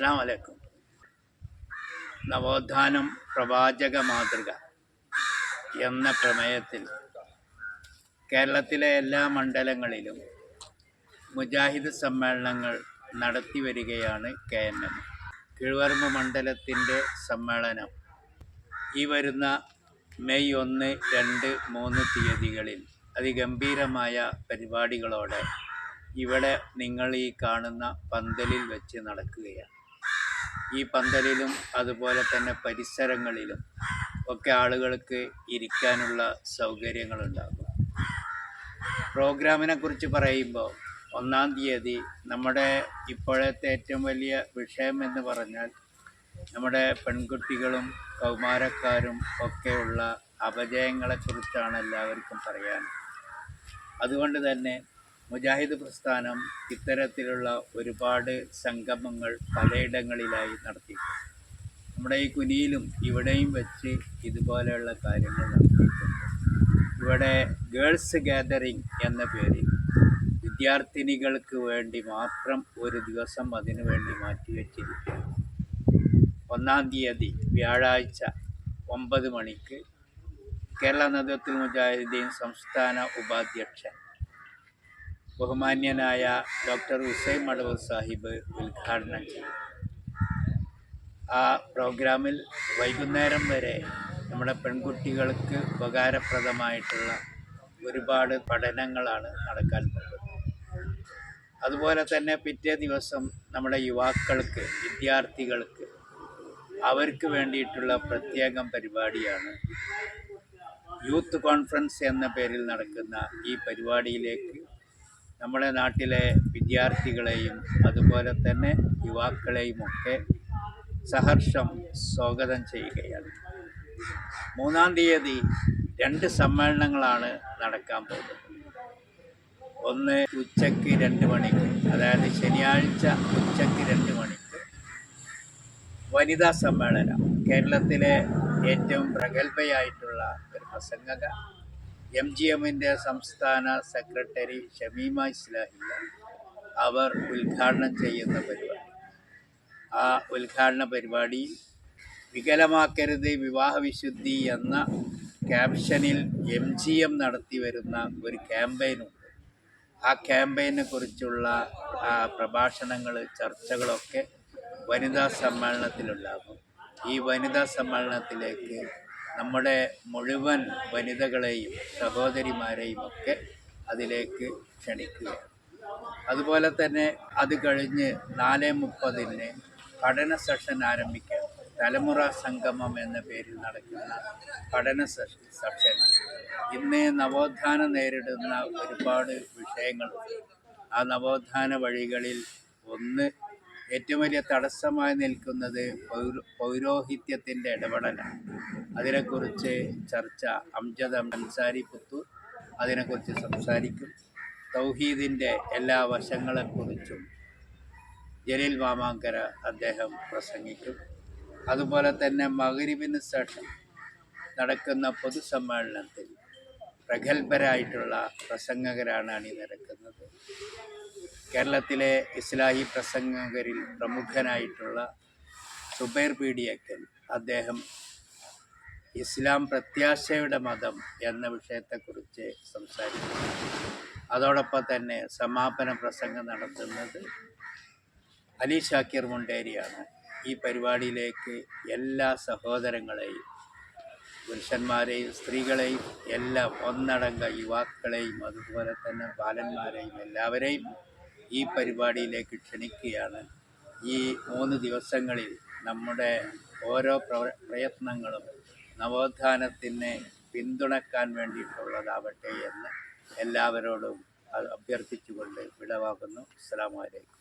അസ്സാം വലൈക്കും നവോത്ഥാനം പ്രവാചക മാതൃക എന്ന പ്രമേയത്തിൽ കേരളത്തിലെ എല്ലാ മണ്ഡലങ്ങളിലും മുജാഹിദ് സമ്മേളനങ്ങൾ നടത്തി വരികയാണ് കെ എൻ എം. കിഴുവർമ്മ മണ്ഡലത്തിന്റെ സമ്മേളനം ഈ വരുന്ന മെയ് ഒന്ന് രണ്ട് മൂന്ന് തീയതികളിൽ അതിഗംഭീരമായ പരിപാടികളോടെ ഇവിടെ നിങ്ങൾ ഈ കാണുന്ന പന്തലിൽ വെച്ച് നടക്കുകയാണ്. ഈ പന്തലിലും അതുപോലെ തന്നെ പരിസരങ്ങളിലും ഒക്കെ ആളുകൾക്ക് ഇരിക്കാനുള്ള സൗകര്യങ്ങളുണ്ടാകും. പ്രോഗ്രാമിനെ കുറിച്ച് പറയുമ്പോൾ ഒന്നാം തീയതി നമ്മുടെ ഇപ്പോഴത്തെ ഏറ്റവും വലിയ വിഷയം എന്ന് പറഞ്ഞാൽ നമ്മുടെ പെൺകുട്ടികളും കൗമാരക്കാരും ഒക്കെയുള്ള അപജയങ്ങളെക്കുറിച്ചാണ് എല്ലാവർക്കും പറയാൻ അതുകൊണ്ട് തന്നെ മുജാഹിദ് പ്രസ്ഥാനം ഇത്തരത്തിലുള്ള ഒരുപാട് സംഗമങ്ങൾ പലയിടങ്ങളിലായി നടത്തി. നമ്മുടെ ഈ കുനിയിലും ഇവിടെയും വെച്ച് ഇതുപോലെയുള്ള കാര്യങ്ങൾ നടത്തിയിട്ടുണ്ട്. ഇവിടെ ഗേൾസ് ഗാദറിംഗ് എന്ന പേരിൽ വിദ്യാർത്ഥിനികൾക്ക് വേണ്ടി മാത്രം ഒരു ദിവസം അതിനു വേണ്ടി മാറ്റിവെച്ചിരിക്കുകയാണ് ഒന്നാം തീയതി വ്യാഴാഴ്ച ഒമ്പത് മണിക്ക് കേരള നേതൃത്വത്തിൽ മുജാഹിദ്ദീൻ സംസ്ഥാന ഉപാധ്യക്ഷൻ ബഹുമാന്യനായ ഡോക്ടർ ഹുസൈൻ മടവൂർ സാഹിബ് ഉദ്ഘാടനം ചെയ്തു. ആ പ്രോഗ്രാമിൽ വൈകുന്നേരം വരെ നമ്മുടെ പെൺകുട്ടികൾക്ക് ഉപകാരപ്രദമായിട്ടുള്ള ഒരുപാട് പഠനങ്ങളാണ് നടക്കാൻ പോകുന്നത്. അതുപോലെ തന്നെ പിറ്റേ ദിവസം നമ്മുടെ യുവാക്കൾക്ക് വിദ്യാർത്ഥികൾക്ക് അവർക്ക് വേണ്ടിയിട്ടുള്ള പ്രത്യേകം പരിപാടിയാണ് യൂത്ത് കോൺഫറൻസ് എന്ന പേരിൽ നടക്കുന്ന ഈ പരിപാടിയിലേക്ക് നമ്മുടെ നാട്ടിലെ വിദ്യാർത്ഥികളെയും അതുപോലെ തന്നെ യുവാക്കളെയും ഒക്കെ സഹർഷം സ്വാഗതം ചെയ്യുകയാണ്. മൂന്നാം തീയതി രണ്ട് സമ്മേളനങ്ങളാണ് നടക്കാൻ പോകുന്നത്. ഒന്ന് ഉച്ചയ്ക്ക് രണ്ട് മണിക്ക് അതായത് ശനിയാഴ്ച ഉച്ചയ്ക്ക് രണ്ട് മണിക്ക് വനിതാ സമ്മേളനം. കേരളത്തിലെ ഏറ്റവും പ്രഗത്ഭയായിട്ടുള്ള ഒരു പ്രസംഗക എം ജി എമ്മിന്റെ സംസ്ഥാന സെക്രട്ടറി ഷമീമ ഇസ്ലാഹിയ അവർ ഉദ്ഘാടനം ചെയ്യുന്ന പരിപാടി. ആ ഉദ്ഘാടന പരിപാടി വികലമാക്കരുത് വിവാഹവിശുദ്ധി എന്ന ക്യാപ്ഷനിൽ എം ജി എം നടത്തി വരുന്ന ഒരു ക്യാമ്പയിനുണ്ട് ആ ക്യാമ്പയിനെ കുറിച്ചുള്ള പ്രഭാഷണങ്ങൾ ചർച്ചകളൊക്കെ വനിതാ സമ്മേളനത്തിലുണ്ടാകും. ഈ വനിതാ സമ്മേളനത്തിലേക്ക് നമ്മുടെ മുഴുവൻ വനിതകളെയും സഹോദരിമാരെയും ഒക്കെ അതിലേക്ക് ക്ഷണിക്കുക. അതുപോലെ തന്നെ അത് കഴിഞ്ഞ് നാല് മുപ്പതിന് പഠന സെഷൻ ആരംഭിക്കുക തലമുറ സംഗമം എന്ന പേരിൽ നടക്കുന്ന പഠന സെഷൻ ഇന്ന് നവോത്ഥാനം നേരിടുന്ന ഒരുപാട് വിഷയങ്ങളുണ്ട്. ആ നവോത്ഥാന വഴികളിൽ ഒന്ന് ഏറ്റവും വലിയ തടസ്സമായി നിൽക്കുന്നത് പൗരോ പൗരോഹിത്യത്തിന്റെ ഇടപെടലാണ്. അതിനെക്കുറിച്ച് ചർച്ച അംജദ് അംസാരി പുത്തൂർ അതിനെക്കുറിച്ച് സംസാരിക്കും. തൗഹീദിന്റെ എല്ലാ വശങ്ങളെക്കുറിച്ചും ജലീൽ മാമാങ്കര അദ്ദേഹം പ്രസംഗിക്കും. അതുപോലെ തന്നെ മകരിവിന് ശേഷം നടക്കുന്ന പൊതുസമ്മേളനത്തിൽ പ്രഗത്ഭരായിട്ടുള്ള പ്രസംഗകരാണ് അണിനിരക്കുന്നത്. കേരളത്തിലെ ഇസ്ലാഹി പ്രസംഗകരിൽ പ്രമുഖനായിട്ടുള്ള സുബൈർ പീഡിയക്കൽ അദ്ദേഹം ഇസ്ലാം പ്രത്യാശയുടെ മതം എന്ന വിഷയത്തെക്കുറിച്ച് സംസാരിച്ചു അതോടൊപ്പം തന്നെ സമാപന പ്രസംഗം നടത്തുന്നത് അലി ഷാക്കിർ മുണ്ടേരിയാണ്. ഈ പരിപാടിയിലേക്ക് എല്ലാ സഹോദരങ്ങളെയും പുരുഷന്മാരെയും സ്ത്രീകളെയും എല്ലാം ഒന്നടങ്ക യുവാക്കളെയും അതുപോലെ തന്നെ ബാലന്മാരെയും എല്ലാവരെയും ഈ പരിപാടിയിലേക്ക് ക്ഷണിക്കുകയാണ്. ഈ മൂന്ന് ദിവസങ്ങളിൽ നമ്മുടെ ഓരോ പ്രയത്നങ്ങളും നവോത്ഥാനത്തിന് പിന്തുണക്കാൻ വേണ്ടിയിട്ടുള്ളതാവട്ടെ എന്ന് എല്ലാവരോടും അഭ്യർത്ഥിച്ചുകൊണ്ട് വിടവാക്കുന്നു അസ്സാം വലൈക്കും